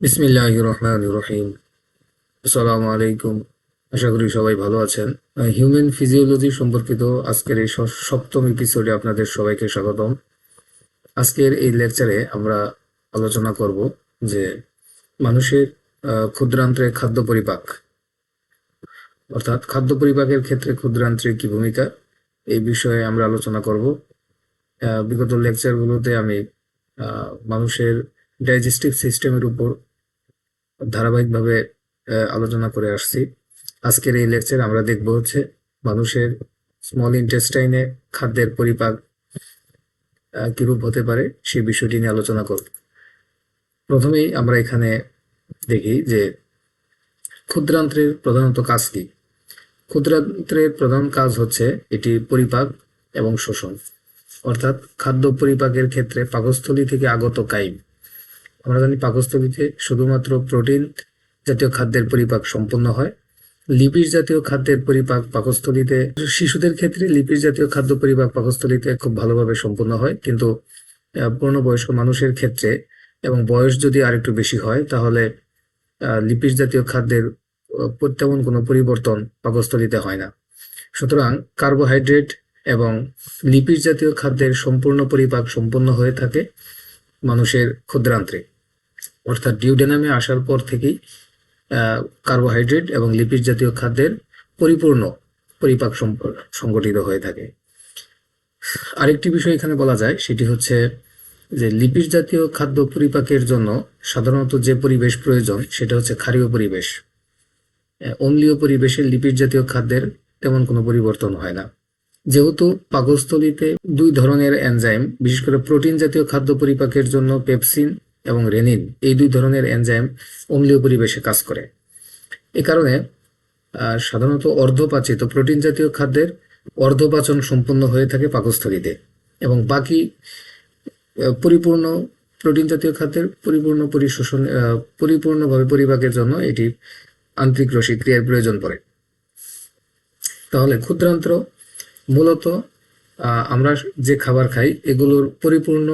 বিসমিল্লাহ রহমান রহিম আসসালামু আলাইকুম আশা করি সবাই ভালো আছেন। হিউম্যান ফিজিওলজি সম্পর্কিত আজকের এই সপ্তম এপিসোডে আপনাদের সবাইকে স্বাগতম। আজকের এই লেকচারে আমরা আলোচনা করব যে মানুষের ক্ষুদ্রান্ত্রে খাদ্য পরিপাক। অর্থাৎ খাদ্য পরিপাকের ক্ষেত্রে ক্ষুদ্রান্ত্রের কি ভূমিকা, এই বিষয়ে আমরা আলোচনা করব। বিগত লেকচারগুলোতে আমি মানুষের ডাইজেস্টিভ সিস্টেমের উপর ধারাবাহিকভাবে আলোচনা করে আসছি। আজকের এই লেকচার আমরা দেখব হচ্ছে মানুষের স্মল ইন্টেস্টাইনে খাদ্যের পরিপাক কিরূপ হতে পারে সেই বিষয়টি নিয়ে আলোচনা করব। প্রথমেই আমরা এখানে দেখি যে ক্ষুদ্রান্ত্রের প্রধানত কাজ কি? ক্ষুদ্রান্ত্রের প্রধান কাজ হচ্ছে এটি পরিপাক এবং শোষণ। অর্থাৎ খাদ্য পরিপাকের ক্ষেত্রে পাকস্থলী থেকে আগত কাইম। আমরা জানি পাকস্থলীতে শুধুমাত্র প্রোটিন জাতীয় খাদ্যের পরিপাক সম্পন্ন হয়। লিপিড জাতীয় খাদ্যের পরিপাক পাকস্থলীতে, শিশুদের ক্ষেত্রে লিপিড জাতীয় খাদ্য পরিপাক পাকস্থলীতে খুব ভালোভাবে সম্পন্ন হয়। কিন্তু পূর্ণবয়স্ক মানুষের ক্ষেত্রে এবং বয়স যদি আরেকটু বেশি হয়, তাহলে লিপিড জাতীয় খাদ্যের তেমন কোনো পরিবর্তন পাকস্থলীতে হয় না। সুতরাং কার্বোহাইড্রেট এবং লিপিড জাতীয় খাদ্যের সম্পূর্ণ পরিপাক সম্পন্ন হয়ে থাকে মানুষের ক্ষুদ্রান্ত্রে অর্থাৎ ডিউডেনামে আসার পর থেকেই কার্বোহাইড্রেট এবং লিপিড জাতীয় খাদ্যের পরিপূর্ণ পরিপাক সংগঠিত হয়ে থাকে। আরেকটি বিষয় এখানে বলা যায়, সেটি হচ্ছে যে লিপিড জাতীয় খাদ্য পরিপাকের জন্য সাধারণত যে পরিবেশ প্রয়োজন, সেটা হচ্ছে ক্ষারীয় পরিবেশ। অম্লীয় পরিবেশে লিপিড জাতীয় খাদ্যের তেমন কোনো পরিবর্তন হয় না। যেহেতু পাকস্থলীতে দুই ধরনের এনজাইম, বিশেষ করে প্রোটিন জাতীয় খাদ্য পরিপাকের জন্য পেপসিন এবং রেনিন এই দুই ধরনের এনজাইম অম্লীয় পরিবেশে কাজ করে। এ কারণে সাধারণত অর্ধপাচিত প্রোটিন জাতীয় খাদ্যের অর্ধপাচন সম্পূর্ণ হয়ে থাকে পাকস্থলীতে এবং বাকি পরিপূর্ণ প্রোটিন জাতীয় খাদ্যের পরিপূর্ণ পরিশোষণ পরিপূর্ণভাবে পরিপাকের জন্য এটি আন্তরিক রসি ক্রিয়ার প্রয়োজন পড়ে। তাহলে ক্ষুদ্রান্ত্র মূলত আমরা যে খাবার খাই এগুলোর পরিপূর্ণ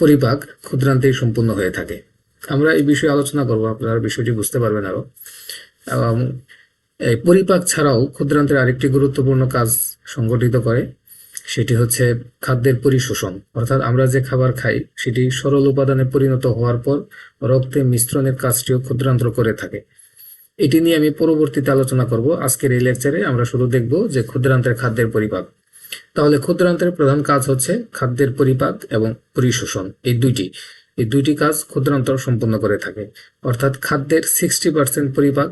পরিপাক ক্ষুদ্রান্তেই সম্পূর্ণ হয়ে থাকে। আমরা এই বিষয়ে আলোচনা করব, আপনারা বিষয়টি বুঝতে পারবেন আরও। এবং এই পরিপাক ছাড়াও ক্ষুদ্রান্তের আরেকটি গুরুত্বপূর্ণ কাজ সংগঠিত করে, সেটি হচ্ছে খাদ্যের পরিশোষণ। অর্থাৎ আমরা যে খাবার খাই, সেটি সরল উপাদানে পরিণত হওয়ার পর রক্তে মিশ্রণের কাজটিও ক্ষুদ্রান্ত্র করে থাকে। এটি নিয়ে আমি পরবর্তীতে আলোচনা করব। আজকের এই লেকচারে আমরা শুধু দেখব যে ক্ষুদ্রান্তের খাদ্যের পরিপাক। তাহলে ক্ষুদ্রান্তের প্রধান কাজ হচ্ছে খাদ্যের পরিপাক এবং পরিশোষণ এই দুইটি। এই দুইটি কাজ ক্ষুদ্রান্তর সম্পন্ন করে থাকে। অর্থাৎ খাদ্যের সিক্সটি পার্সেন্ট পরিপাক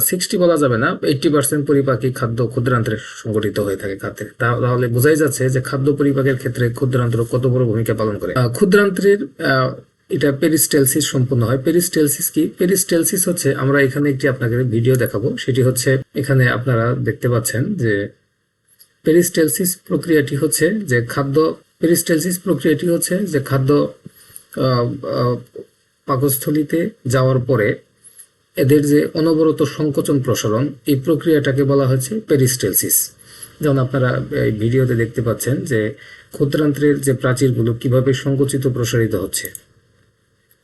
সিক্সটি বলা যাবে না এইটটি পার্সেন্ট পরিপাকই খাদ্য ক্ষুদ্রান্তের সংগঠিত হয়ে থাকে খাদ্যের তাহলে বোঝাই যাচ্ছে যে খাদ্য পরিপাকের ক্ষেত্রে ক্ষুদ্রান্তর কত বড় ভূমিকা পালন করে। আহ, ক্ষুদ্রান্তের আহ, এটা পেরিস্টেলসিস সম্পূর্ণ হয়। পেরিস্টেলসিস কি? পেরিস্টেলসিস হচ্ছে আমরা এখানে একটি আপনাকে ভিডিও দেখাবো। সেটি হচ্ছে এখানে আপনারা দেখতে পাচ্ছেন যে পেরিস্টেলসিস প্রক্রিয়াটি হচ্ছে যে খাদ্য পেরিস্টেলসিস প্রক্রিয়াটি হচ্ছে যে খাদ্য পাকস্থলীতে যাওয়ার পরে এদের যে অনবরত সংকোচন প্রসারণ, এই প্রক্রিয়াটাকে বলা হচ্ছে পেরিস্টেলসিস যেমন আপনারা এই ভিডিওতে দেখতে পাচ্ছেন যে ক্ষুদ্রান্ত্রের যে প্রাচীরগুলো কীভাবে সংকুচিত প্রসারিত হচ্ছে।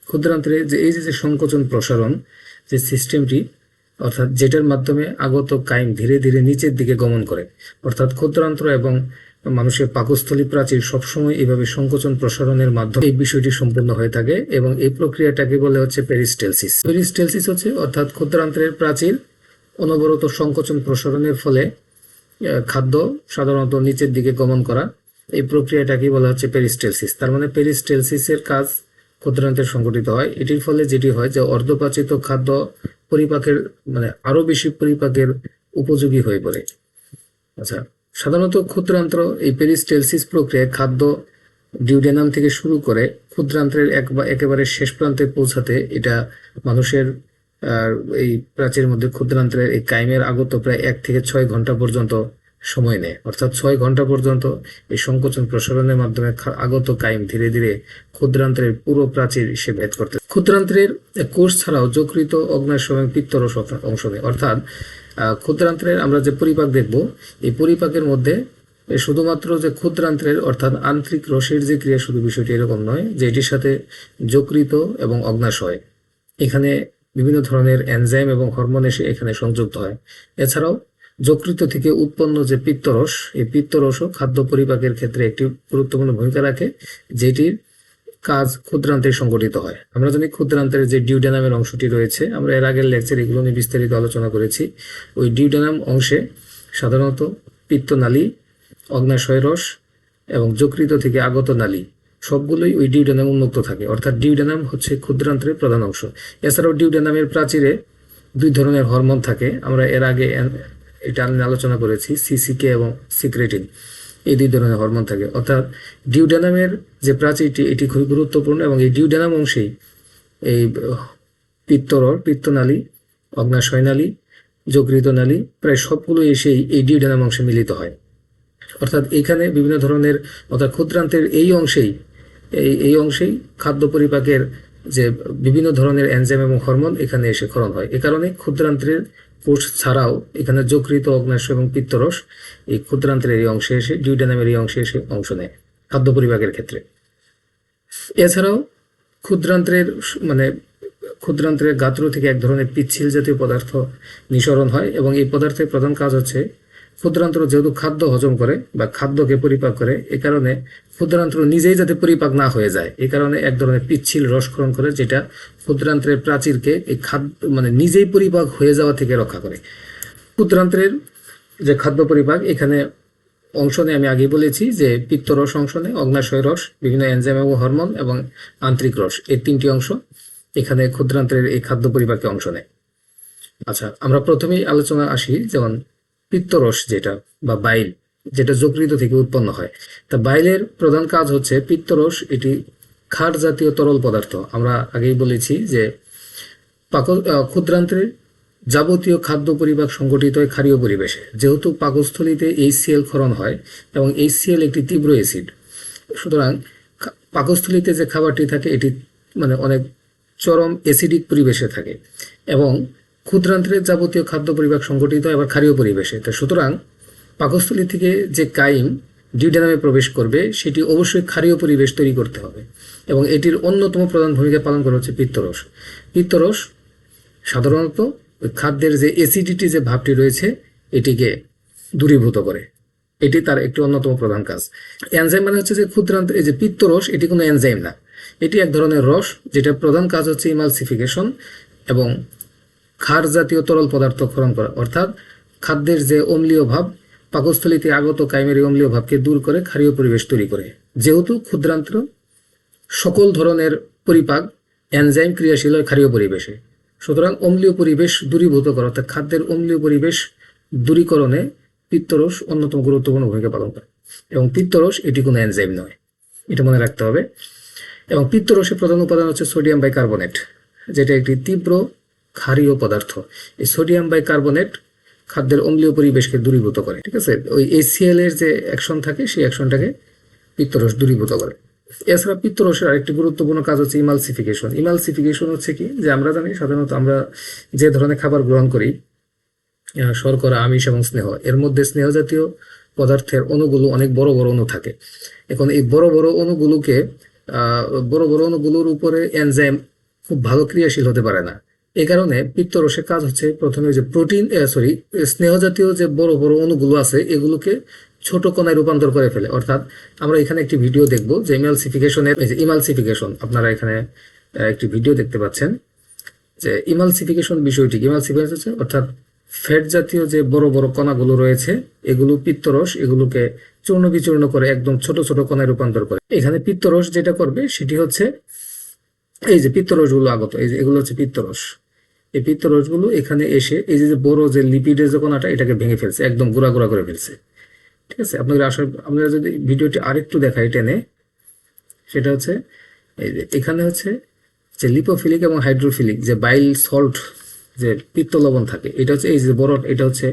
ক্ষুদ্রান্ত্রের যে, এই যে সংকোচন প্রসারণ যে সিস্টেমটি অর্থাৎ যেটার মাধ্যমে আগত কাইম ধীরে ধীরে নিচের দিকে গমন করে। অর্থাৎ ক্ষুদ্রান্ত্র এবং মানুষের পাকস্থলী প্রাচীর সবসময় এইভাবে সংকোচন প্রসারণের মাধ্যমে এই বিষয়টি সম্পূর্ণ হয়ে থাকে এবং এই প্রক্রিয়াটাকে বলে হচ্ছে পেরিস্টেলসিস পেরিস্টেলসিস হচ্ছে অর্থাৎ ক্ষুদ্রান্ত্রের প্রাচীর অনবরত সংকোচন প্রসারণের ফলে খাদ্য সাধারণত নিচের দিকে গমন করা। এই প্রক্রিয়াটাকে বলা হচ্ছে পেরিস্টেলসিস তার মানে পেরিস্টেলসিসের কাজ ক্ষুদ্রান্তের সংগঠিত হয়। এটির ফলে যেটি হয় যে অর্ধপাচিত খাদ্য পরিপাকের মানে আরও বেশি পরিপাকের উপযোগী হয়ে পড়ে। আচ্ছা সাধারণত ক্ষুদ্রান্ত্র এই পেরিস্টেলসিস প্রক্রিয়ায় খাদ্য ডিউডেনাম থেকে শুরু করে ক্ষুদ্রান্ত্রের এক বা একেবারে শেষ প্রান্তে পৌঁছাতে এটা মানুষের এই প্রাচীর মধ্যে ক্ষুদ্রান্ত্রের এই কাইমের আগত প্রায় এক থেকে ছয় ঘণ্টা পর্যন্ত সময় নেয়। অর্থাৎ ছয় ঘণ্টা পর্যন্ত এই সংকোচন প্রসারণের মাধ্যমে আগত কাইম ধীরে ধীরে ক্ষুদ্রান্ত্রের পুরো প্রাচীর সে ভেদ করতে ক্ষুদ্রান্ত্রের কোষ ছাড়াও যকৃত অগ্নাশয় এবং পিত্তরস অংশ নেয়। অর্থাৎ ক্ষুদ্রান্ত্রের আমরা যে পরিপাক দেখব, এই পরিপাকের মধ্যে শুধুমাত্র যে ক্ষুদ্রান্ত্রের অর্থাৎ আন্তরিক রসের যে ক্রিয়া শুধু বিষয়টি এরকম নয় যে এটির সাথে যকৃত এবং অগ্নাশয়। এখানে বিভিন্ন ধরনের এনজাইম এবং হরমোন এসে এখানে সংযুক্ত হয়। এছাড়াও যকৃত থেকে উৎপন্ন যে পিত্তরস, এই পিত্তরসও খাদ্য পরিপাকের ক্ষেত্রে একটি গুরুত্বপূর্ণ ভূমিকা রাখে, যেটির কাজ ক্ষুদ্রান্তে সংগঠিত হয়। আমরা জানি ক্ষুদ্রান্তের যে ডিউডেনামের অংশটি রয়েছে, আমরা এর আগের লেকচার এগুলো নিয়ে বিস্তারিত আলোচনা করেছি। ওই ডিউডেনাম অংশে সাধারণত পিত্তনালী, অগ্নাশয় রস এবং যকৃত থেকে আগত নালী, সবগুলোই ওই ডিউডেনাম উন্মুক্ত থাকে। অর্থাৎ ডিউডেনাম হচ্ছে ক্ষুদ্রান্তের প্রধান অংশ। এছাড়াও ডিউডেনামের প্রাচীরে দুই ধরনের হরমোন থাকে। আমরা এর আগে এটা আমি আলোচনা করেছি সিসিকে এবং সিক্রেটিন এই দুই ধরনের হরমোন থাকে। অর্থাৎ ডিউডেনামের যে প্রাচীরটি এটি খুবই গুরুত্বপূর্ণ এবং এই ডিউডেনাম অংশেই এই পিত্তরর পিত্তনালী অগ্নাশয় নালী যকৃত নালী প্রায় সবগুলো এসেই এই ডিউডেনাম অংশে মিলিত হয়। অর্থাৎ এখানে বিভিন্ন ধরনের, অর্থাৎ ক্ষুদ্রান্তের এই অংশেই, এই এই অংশেই খাদ্য পরিপাকের যে বিভিন্ন ধরনের এনজাইম এবং হরমোন এখানে এসে ক্ষরণ হয়। এ কারণে ক্ষুদ্রান্তের কোষ ছাড়াও এখানে যকৃত অগ্নাশয় এবং পিত্তরস এই ক্ষুদ্রান্তের এই অংশে এসে, ডিউডেনামের এই অংশে এসে অংশ নেয় খাদ্য পরিপাকের ক্ষেত্রে। এছাড়াও ক্ষুদ্রান্তের মানে ক্ষুদ্রান্তের গাত্র থেকে এক ধরনের পিচ্ছিল জাতীয় পদার্থ নিঃসরণ হয় এবং এই পদার্থের প্রধান কাজ হচ্ছে ক্ষুদ্রান্ত্র যেহেতু খাদ্য হজম করে বা খাদ্যকে পরিপাক করে, এ কারণে ক্ষুদ্রান্ত্র নিজেই যাতে পরিপাক না হয়ে যায় এই কারণে এক ধরনের পিচ্ছিল রসক্ষরণ করে যেটা ক্ষুদ্রান্ত্রের প্রাচীরকে এই খাদ্য মানে নিজেই পরিপাক হয়ে যাওয়া থেকে রক্ষা করে। ক্ষুদ্রান্ত্রের যে খাদ্য পরিপাক, এখানে অংশ নেয় আমি আগে বলেছি যে পিত্তরস অংশ নেয়, অগ্নাশয় রস, বিভিন্ন এনজাইম এবং হরমোন এবং আন্তরিক রস, এই তিনটি অংশ এখানে ক্ষুদ্রান্ত্রের এই খাদ্য পরিপাকে অংশ নেয়। আচ্ছা আমরা প্রথমেই আলোচনা আসি যেমন পিত্তরস যেটা বা বাইল যেটা যকৃত থেকে উৎপন্ন হয়। তা বাইলের প্রধান কাজ হচ্ছে পিত্তরস এটি ক্ষার জাতীয় তরল পদার্থ। আমরা আগেই বলেছি যে পাক আহ, ক্ষুদ্রান্ত্রের যাবতীয় খাদ্য পরিপাক সংগঠিত হয় ক্ষারীয় পরিবেশে। যেহেতু পাকস্থলীতে এইচসিএল ক্ষরণ হয় এবং এইচসিএল একটি তীব্র অ্যাসিড সুতরাং পাকস্থলীতে যে খাবারটি থাকে এটি মানে অনেক চরম অ্যাসিডিক পরিবেশে থাকে এবং ক্ষুদ্রান্ত্রের যাবতীয় খাদ্য পরিপাক সংগঠিত আবার ক্ষারীয় পরিবেশে। তো সুতরাং পাকস্থলী থেকে যে কাইম ডিউডেনামে প্রবেশ করবে, সেটি অবশ্যই ক্ষারীয় পরিবেশ তৈরি করতে হবে। এবং এটির অন্যতম প্রধান ভূমিকা পালন করা হচ্ছে পিত্তরস। পিত্তরস সাধারণত ওই খাদ্যের যে অ্যাসিডিটি যে ভাবটি রয়েছে, এটিকে দূরীভূত করে। এটি তার একটি অন্যতম প্রধান কাজ। এনজাইম মানে হচ্ছে যে ক্ষুদ্রান্ত এই যে পিত্তরস, এটি কোনো এনজাইম না। এটি এক ধরনের রস যেটা প্রধান কাজ হচ্ছে ইমালসিফিকেশন এবং ক্ষার জাতীয় তরল পদার্থ ক্ষরণ করা। অর্থাৎ খাদ্যের যে অম্লীয় ভাব, পাকস্থলীতে আগত কাইমের অম্লীয় ভাবকে দূর করে ক্ষারীয় পরিবেশ তৈরি করে। যেহেতু ক্ষুদ্রান্ত সকল ধরনের পরিপাক, এনজাইম ক্রিয়াশীল হয় ক্ষারীয় পরিবেশে। সুতরাং অম্লীয় পরিবেশ দূরীভূত করা, অর্থাৎ খাদ্যের অম্লীয় পরিবেশ দূরীকরণে পিত্তরস অন্যতম গুরুত্বপূর্ণ ভূমিকা পালন করে। এবং পিত্তরস এটি কোনো এনজাইম নয়, এটা মনে রাখতে হবে। এবং পিত্তরসের প্রধান উপাদান হচ্ছে সোডিয়াম বাইকার্বনেট, যেটা একটি তীব্র ক্ষারীয় পদার্থ। এই সোডিয়াম বাইকার্বনেট খাদ্যের অম্লীয় পরিবেশকে দূরীভূত করে। ঠিক আছে? ওই এসিএল এর যে অ্যাকশন থাকে, সেই অ্যাকশনটাকে পিত্তরস দূরীভূত করে। এছাড়া পিত্তরসের আরেকটি গুরুত্বপূর্ণ কাজ হচ্ছে ইমালসিফিকেশন ইমালসিফিকেশন হচ্ছে কি? যে আমরা জানি সাধারণত আমরা যে ধরনের খাবার গ্রহণ করি শর্করা, আমিষ এবং স্নেহ, এর মধ্যে স্নেহ জাতীয় পদার্থের অণুগুলো অনেক বড় বড় অণু থাকে। এখন এই বড় বড় অণুগুলোকে বড় বড় অণুগুলোর উপরে এনজাইম খুব ভালো ক্রিয়াশীল হতে পারে না। এই কারণে পিত্তরসের কাজ হচ্ছে প্রথমে যে প্রোটিন সরি স্নেহ জাতীয় যে বড় বড় অণুগুলো আছে, এগুলোকে ছোট কণায় রূপান্তর করে ফেলে। অর্থাৎ আমরা এখানে একটি ভিডিও দেখব যে ইমালসিফিকেশনের ইমালসিফিকেশন, আপনারা এখানে একটি ভিডিও দেখতে পাচ্ছেন যে ইমালসিফিকেশন বিষয়টি ইমালসিফিকেশন হচ্ছে, অর্থাৎ ফ্যাট জাতীয় যে বড় বড় কণাগুলো রয়েছে, এগুলো পিত্তরস এগুলোকে চূর্ণ বিচূর্ণ করে একদম ছোট ছোট কণায় রূপান্তর করে। এখানে পিত্তরস যেটা করবে, সেটি হচ্ছে এই যে পিত্তরসগুলো আগত, এই যে এগুলো হচ্ছে পিত্তরস এই পিত্তরসগুলো এখানে এসে, এই যে বড় যে লিপিডের যে কণাটা, এটাকে ভেঙে ফেলছে, একদম গুঁড়া গুঁড়া করে ফেলছে। ঠিক আছে? আপনাদের আসলে আপনারা যদি ভিডিওটি আরেকটু দেখাই টেনে, সেটা হচ্ছে, এই যে এখানে হচ্ছে যে লিপোফিলিক এবং হাইড্রোফিলিক যে বাইল সল্ট যে পিত্ত লবণ থাকে, এটা হচ্ছে এই যে বড়, এটা হচ্ছে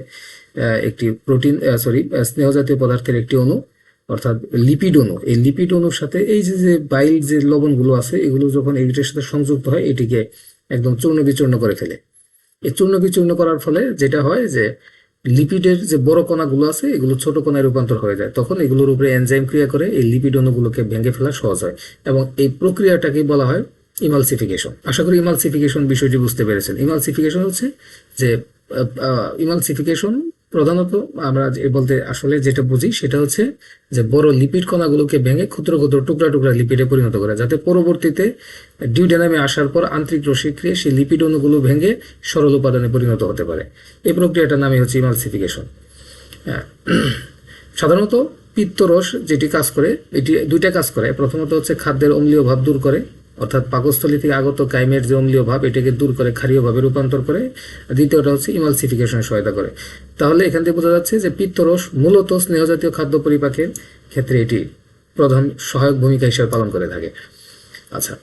একটি প্রোটিন সরি স্নেহ জাতীয় পদার্থের একটি অণু, অর্থাৎ লিপিড অণু। এই লিপিড অণুর সাথে এই যে যে বাইল যে লবণগুলো আছে, এগুলো যখন এইটার সাথে সংযুক্ত হয়, এটিকে একদম চূর্ণ বিচূর্ণ করে ফেলে। এই চূর্ণ বিচূর্ণ করার ফলে যেটা হয় যে লিপিডের যে বড় কণাগুলো আছে, এগুলো ছোট কণায় রূপান্তর হয়ে যায়। তখন এগুলোর উপরে এনজাইম ক্রিয়া করে এই লিপিড অণুগুলোকে ভেঙে ফেলা সহজ হয় এবং এই প্রক্রিয়াটাকে বলা হয় ইমালসিফিকেশন আশা করি ইমালসিফিকেশন বিষয়টি বুঝতে পেরেছেন। ইমালসিফিকেশন হচ্ছে যে ইমালসিফিকেশন প্রধানত আমরা বলতে আসলে যেটা বুঝি সেটা হচ্ছে যে বড় লিপিড কণাগুলোকে ভেঙে ক্ষুদ্র ক্ষুদ্র টুকরা টুকরা লিপিডে পরিণত করে, যাতে পরবর্তীতে ডিউডেনামে আসার পর আন্তরিক রসিক্রিয়া সেই লিপিড অণুগুলো ভেঙে সরল উপাদানে পরিণত হতে পারে। এই প্রক্রিয়াটার নামই হচ্ছে ইমালসিফিকেশন। হ্যাঁ সাধারণত পিত্তরস যেটি কাজ করে, এটি দুইটা কাজ করে। প্রথমত হচ্ছে খাদ্যের অম্লীয় ভাব দূর করে অর্থাৎ পাকস্থলী থেকে আগত কাইমের যে অম্লীয় ভাব এটাকে দূর করে ক্ষারীয় ভাবে রূপান্তর করে। দ্বিতীয়টা হচ্ছে ইমালসিফিকেশনে সহায়তা করে। তাহলে এখান থেকে বোঝা যাচ্ছে যে পিত্তরস মূলত স্নেহজাতীয় খাদ্য পরিপাকের ক্ষেত্রে এটি প্রধান সহায়ক ভূমিকা হিসেবে পালন করে থাকে। আচ্ছা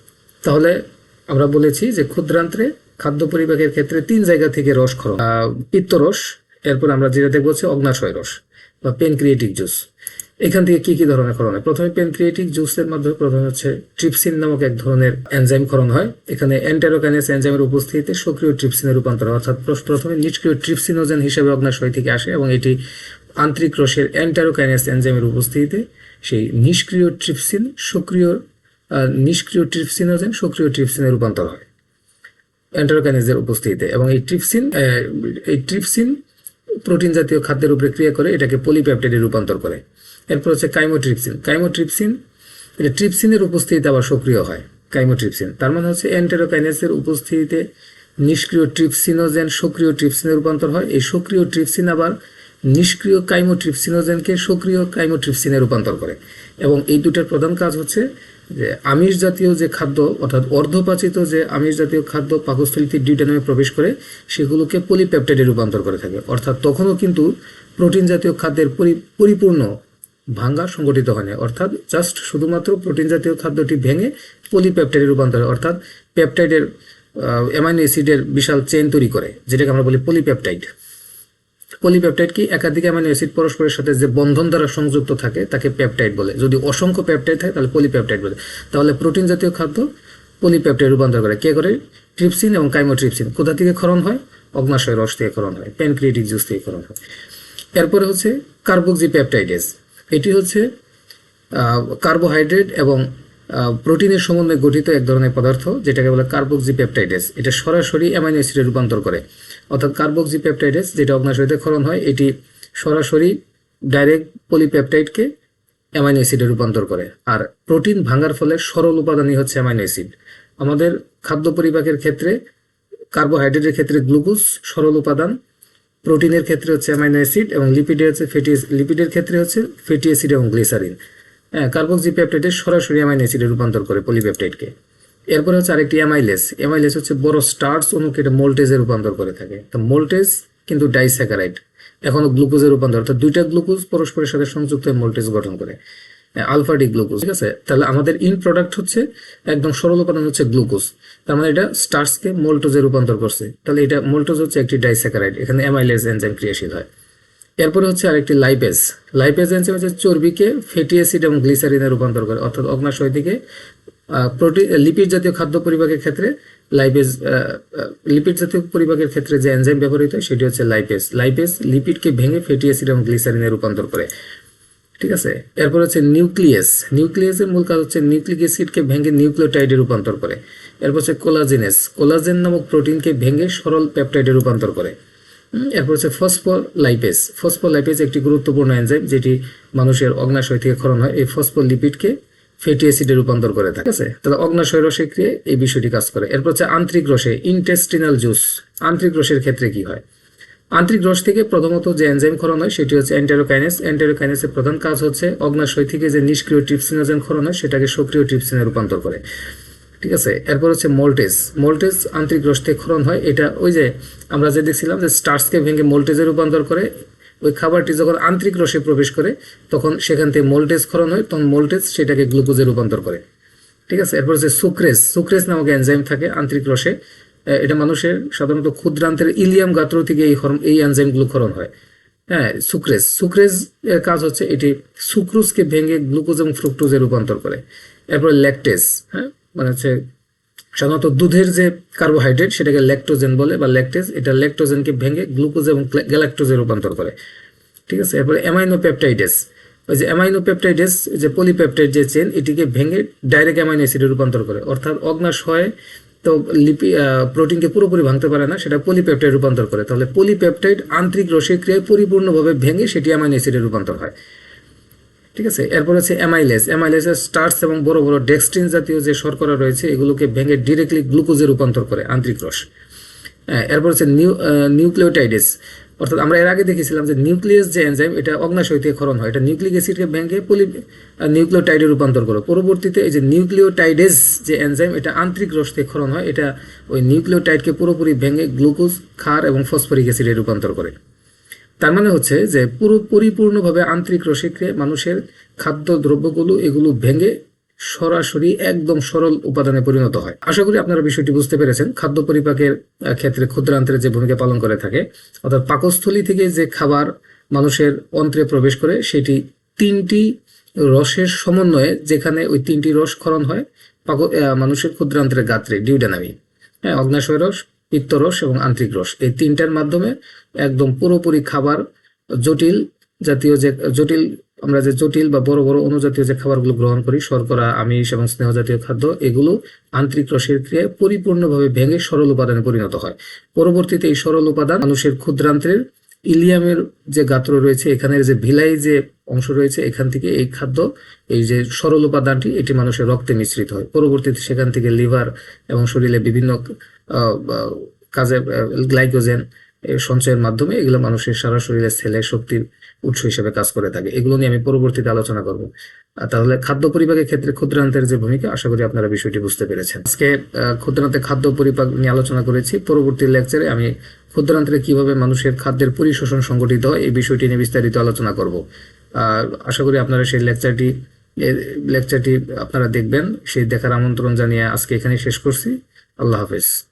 তাহলে আমরা বলেছি যে ক্ষুদ্রান্ত্রে খাদ্য পরিপাকের ক্ষেত্রে তিন জায়গা থেকে রস আহ, পিত্তরস এরপর আমরা যেটা দেখব হচ্ছে অগ্নাশয় রস বা পেনক্রিয়েটিক জুস। এখান থেকে কি কি ধরনের ক্ষরণ হয়? প্রথমে পেনক্রিয়েটিক জুসের মাধ্যমে প্রথমে হচ্ছে ট্রিপসিন নামক এক ধরনের এনজাইম ক্ষরণ হয়। এখানে এন্টারোকাইনেস এনজাইমের উপস্থিতিতে সক্রিয় ট্রিপসিনের রূপান্তর অর্থাৎ প্রথমে নিষ্ক্রিয় ট্রিপসিনোজেন হিসেবে অগ্নাশয় থেকে আসে এবং এটি আন্তরিক রসের এন্টারোকাইনেস এনজাইমের উপস্থিতিতে সেই নিষ্ক্রিয় ট্রিপসিন সক্রিয় নিষ্ক্রিয় ট্রিপসিনোজেন সক্রিয় ট্রিপসিনে রূপান্তর হয় এন্টারোকাইনেজের উপস্থিতিতে এবং এই ট্রিপসিন এই ট্রিপসিন প্রোটিন জাতীয় খাদ্যের উপরে ক্রিয়া করে এটাকে পলিপ্যাপটাইডে রূপান্তর করে। এরপর হচ্ছে কাইমোট্রিপসিন। কাইমোট্রিপসিন, এটা ট্রিপসিনের উপস্থিতিতে আবার সক্রিয় হয়, কাইমোট্রিপসিন। তার মানে হচ্ছে এন্টারোকাইনেসের উপস্থিতিতে নিষ্ক্রিয় ট্রিপসিনোজেন সক্রিয় ট্রিপসিনে রূপান্তর হয়। এই সক্রিয় ট্রিপসিন আবার নিষ্ক্রিয় কাইমোট্রিপসিনোজেনকে সক্রিয় কাইমোট্রিপসিনে রূপান্তর করে। এবং এই দুটার প্রধান কাজ হচ্ছে যে আমিষ জাতীয় যে খাদ্য, অর্থাৎ অর্ধপাচিত যে আমিষ জাতীয় খাদ্য পাকস্থলিতে ডিউটেনামে প্রবেশ করে, সেগুলোকে পলিপেপটাইডে রূপান্তর করে থাকে। অর্থাৎ তখনও কিন্তু প্রোটিন জাতীয় খাদ্যের পরি- পরিপূর্ণ ভাঙ্গা সংগঠিত হয় না অর্থাৎ জাস্ট শুধুমাত্র প্রোটিন জাতীয় খাদ্যটি ভেঙে পলিপেপটাইডে রূপান্তর অর্থাৎ পেপটাইডের অ্যামাইনো অ্যাসিডের বিশাল চেন তৈরি করে, যেটাকে আমরা বলি পলিপেপটাইড পলিপেপটাইড কি? একাধিক অ্যামাইনো অ্যাসিড পরস্পরের সাথে যে বন্ধন দ্বারা সংযুক্ত থাকে, তাকে পেপটাইড বলে। যদি অসংখ্য পেপটাইড থাকে, তাহলে পলিপেপটাইড বলে। তাহলে প্রোটিন জাতীয় খাদ্য পলিপেপটাইড রূপান্তর করে। কে করে? ট্রিপসিন এবং কাইমোট্রিপসিন কোথা থেকে ক্ষরণ হয়? অগ্নাশয় রস থেকে ক্ষরণ হয়। প্যানক্রিয়েটিক জুস থেকে ক্ষরণ হয়। এরপরে হচ্ছে কার্বক্সি পেপটাইডেস এটি হচ্ছে কার্বোহাইড্রেট এবং প্রোটিনের সমন্বয়ে গঠিত এক ধরনের পদার্থ, যেটাকে বলে কার্বক্সি পেপটাইডেস এটা সরাসরি অ্যামাইনো অ্যাসিডে রূপান্তর করে। অর্থাৎ কার্বক্সি পেপটাইডেস যেটা অগ্নাশয়তে ক্ষরণ হয়, এটি সরাসরি ডাইরেক্ট পলিপেপটাইডকে অ্যামাইনো অ্যাসিডে রূপান্তর করে। আর প্রোটিন ভাঙার ফলে সরল উপাদানই হচ্ছে অ্যামাইনো অ্যাসিড। আমাদের খাদ্য পরিপাকের ক্ষেত্রে, কার্বোহাইড্রেটের ক্ষেত্রে গ্লুকোজ সরল উপাদান প্রোটিনের ক্ষেত্রে হচ্ছে অ্যামাইনো অ্যাসিড এবং লিপিডের হচ্ছে ফ্যাটি লিপিডের ক্ষেত্রে হচ্ছে ফ্যাটি অ্যাসিড এবং গ্লিসারিন। হ্যাঁ কার্বক্সি পেপটাইডে সরাসরি অ্যামাইনো অ্যাসিডে রূপান্তর করে পলিপেপটাইডকে। এরপরে হচ্ছে আরেকটি অ্যামাইলেস অ্যামাইলেস হচ্ছে বড় স্টার্স অনুকে এটা মোল্টেজে রূপান্তর করে থাকে। তো মোল্টেজ কিন্তু ডাইস্যাকারাইড এখনও গ্লুকোজে রূপান্তর। অর্থাৎ দুইটা গ্লুকোজ পরস্পরের সাথে সংযুক্ত হয়ে মোল্টেজ গঠন করে। আলফা ডি গ্লুকোজ, ঠিক আছে? তাহলে আমাদের ইন প্রোডাক্ট হচ্ছে একদম সরল উপাদান হচ্ছে গ্লুকোজ। তার মানে এটা স্টার্সকে মোল্টোজে রূপান্তর করছে। তাহলে এটা মোল্টোজ হচ্ছে একটি ডাইস্যাকারাইড, এখানে অ্যামাইলেজ এনজাইম ক্রিয়াশীল হয়। এরপরে হচ্ছে আরেকটি লাইপেজ। লাইপেজ এনজাইম হচ্ছে চর্বিকে ফ্যাটি অ্যাসিড এবং গ্লিসারিনে রূপান্তর করে, অর্থাৎ অগ্নাশয় থেকে প্রোটিন লিপিড জাতীয় খাদ্য পরিপাকের ক্ষেত্রে লাইপেজ লিপিড জাতীয় পরিপাকের ক্ষেত্রে যে এনজাইম ব্যবহৃত হয়, সেটি হচ্ছে লাইপেজ। লাইপেজ লিপিডকে ভেঙে ফ্যাটি অ্যাসিড এবং গ্লিসারিনে রূপান্তর করে। ঠিক আছে? এরপর হচ্ছে নিউক্লিয়াস। নিউক্লিয়াসের মূল কাজ হচ্ছে নিউক্লিক অ্যাসিডকে ভেঙে নিউক্লিওটাইডে রূপান্তর করে। এরপর হচ্ছে কোলাজেনেস। কোলাজেন নামক প্রোটিনকে ভেঙে সরল পেপটাইডে রূপান্তর করে। এরপর হচ্ছে ফসফোলাইপেজ ফসফোলাইপেজ একটি গুরুত্বপূর্ণ এনজাইম যেটি মানুষের অগ্নাশয় থেকে ক্ষরণ হয়। এই ফসফোলিপিডকে ফ্যাটি অ্যাসিডে রূপান্তর করে ঠিক আছে? তাহলে অগ্নাশয় রসে ক্রিয়ে এই বিষয়টি কাজ করে। এরপর হচ্ছে আন্তরিক রসে ইন্টেস্টিনাল জুস। আন্তরিক রসের ক্ষেত্রে কি হয়? আন্তরিক রস থেকে প্রথমত যে এনজাইম ক্ষরণ হয়, সেটি হচ্ছে এন্টারোকাইনেস এন্টারোকাইনেসের প্রধান কাজ হচ্ছে অগ্নাশয় থেকে যে নিষ্ক্রিয় ট্রিপসিনোজেন ক্ষরণ হয়, সেটাকে সক্রিয় ট্রিপসিনে রূপান্তর করে। ঠিক আছে? এরপর হচ্ছে মোল্টেজ মোল্টেজ আন্তরিক রস থেকে ক্ষরণ হয়, এটা ওই যে আমরা যে দেখছিলাম যে স্টার্সকে ভেঙে মোল্টেজে রূপান্তর করে, ওই খাবারটি যখন আন্তরিক রসে প্রবেশ করে, তখন সেখান থেকে মোল্টেজ ক্ষরণ হয়, তখন মোল্টেজ সেটাকে গ্লুকোজে রূপান্তর করে। ঠিক আছে? এরপর হচ্ছে সুক্রেস সুক্রেস নামক এনজাইম থাকে আন্তরিক রসে। এটা মানুষের সাধারণত ক্ষুদ্রান্তের ইলিয়াম গাত্র থেকে এই হরম, এই এনজাইমগুলো ক্ষরণ হয়। হ্যাঁ সুক্রেজ। সুক্রেজ এর কাজ হচ্ছে এটি সুক্রোজকে ভেঙে গ্লুকোজ এবং ফ্রুক্টোজে রূপান্তর করে। এরপর ল্যাকটেজ হ্যাঁ মানে হচ্ছে সাধারণত দুধের যে কার্বোহাইড্রেট সেটাকে ল্যাকটোজেন বলে বা ল্যাকটেজ, এটা ল্যাকটোজেনকে ভেঙে গ্লুকোজ এবং গ্যালাক্টোজে রূপান্তর করে। ঠিক আছে? এরপরে অ্যামাইনো পেপটাইডেস ওই যে অ্যামাইনো পেপটাইডেস যে পলিপেপটাইড যে চেন এটিকে ভেঙে ডাইরেক্ট অ্যামাইনো অ্যাসিডে রূপান্তর করে। অর্থাৎ অগ্নাশ হয় তো লিপি প্রোটিনকে পুরোপুরি ভাঙতে পারে না, সেটা পলিপেপটাইড রূপান্তর করে। তাহলে পলিপেপটাইড আন্তরিক রসের ক্রিয়ায় পরিপূর্ণভাবে ভেঙে সেটি অ্যামাইনো অ্যাসিডে রূপান্তর হয়। ঠিক আছে? এরপর হচ্ছে অ্যামাইলেস অ্যামাইলেসের স্টার্স এবং বড় বড় ডেক্সট্রিন জাতীয় যে শর্করা রয়েছে, এগুলোকে ভেঙে ডিরেক্টলি গ্লুকোজে রূপান্তর করে আন্তরিক রস হ্যাঁ এরপর হচ্ছে নিউ নিউক্লিওটাইডেস। অর্থাৎ আমরা এর আগে দেখেছিলাম যে নিউক্লিয়াস যে এনজাইম, এটা অগ্নাশয় থেকে ক্ষরণ হয়। এটা নিউক্লিক অ্যাসিডকে ভেঙে পলি নিউক্লিওটাইডে রূপান্তর করে। পরবর্তীতে এই যে নিউক্লিওটাইডেস যে এনজাইম, এটা আন্তরিক রস থেকে ক্ষরণ হয়। এটা ওই নিউক্লিওটাইডকে পুরোপুরি ভেঙে গ্লুকোজ, ক্ষার এবং ফসফরিক অ্যাসিডে রূপান্তর করে। তার মানে হচ্ছে যে পুরো পরিপূর্ণভাবে আন্তরিক রসিক্রিয়ায় মানুষের খাদ্য, দ্রব্যগুলো এগুলো ভেঙে সরাসরি একদম সরল উপাদানে পরিণত হয়। আশা করি আপনারা বিষয়টি বুঝতে পেরেছেন। খাদ্য পরিপাকের ক্ষেত্রে ক্ষুদ্রান্তের যে ভূমিকা পালন করে থাকে, অর্থাৎ পাকস্থলী থেকে যে খাবার মানুষের অন্ত্রে প্রবেশ করে, সেটি তিনটি রসের সমন্বয়ে, যেখানে ওই তিনটি রস ক্ষরণ হয়, পাক মানুষের ক্ষুদ্রান্তের গাত্রে, ডিউডানামি। হ্যাঁ অগ্নাশয় রস পিত্তরস এবং আন্তরিক রস। এই তিনটার মাধ্যমে একদম পুরোপুরি খাবার জটিল জাতীয় যে, জটিল আমরা যে জটিল বা বড় বড় অনুজাতীয় যে খাবারগুলো গ্রহণ করি, শর্করা, আমিষ এবং স্নেহ জাতীয় খাদ্য, এগুলো আন্তরিক রসের ক্রিয়ায় পরিপূর্ণভাবে ভেঙে সরল উপাদানে পরিণত হয়। পরবর্তীতে এই সরল উপাদান মানুষের ক্ষুদ্রান্ত্রের ইলিয়ামের যে গাত্র রয়েছে, এখানের যে ভিলাই যে অংশ রয়েছে, এখান থেকে এই খাদ্য, এই যে সরল উপাদানটি, এটি মানুষের রক্তে মিশ্রিত হয়। পরবর্তীতে সেখান থেকে লিভার এবং শরীরে বিভিন্ন কাজে গ্লাইকোজেন সঞ্চয়ের মাধ্যমে এগুলো মানুষের সারা শরীরে সেলে শক্তির উৎস হিসেবে কাজ করে থাকে। এগুলো নিয়ে আমি পরবর্তীতে আলোচনা করব। তাহলে খাদ্য পরিপাকের ক্ষেত্রে ক্ষুদ্রান্তের যে ভূমিকা, আশা করি আপনারা বিষয়টি বুঝতে পেরেছেন। আজকে ক্ষুদ্রান্তে খাদ্য পরিপাক নিয়ে আলোচনা করেছি। পরবর্তী লেকচারে আমি ক্ষুদ্রান্তে কীভাবে মানুষের খাদ্যের পরিশোষণ সংগঠিত হয়, এই বিষয়টি নিয়ে বিস্তারিত আলোচনা করব। আশা করি আপনারা সেই লেকচারটি লেকচারটি আপনারা দেখবেন। সেই দেখার আমন্ত্রণ জানিয়ে আজকে এখানে শেষ করছি। আল্লাহ হাফেজ।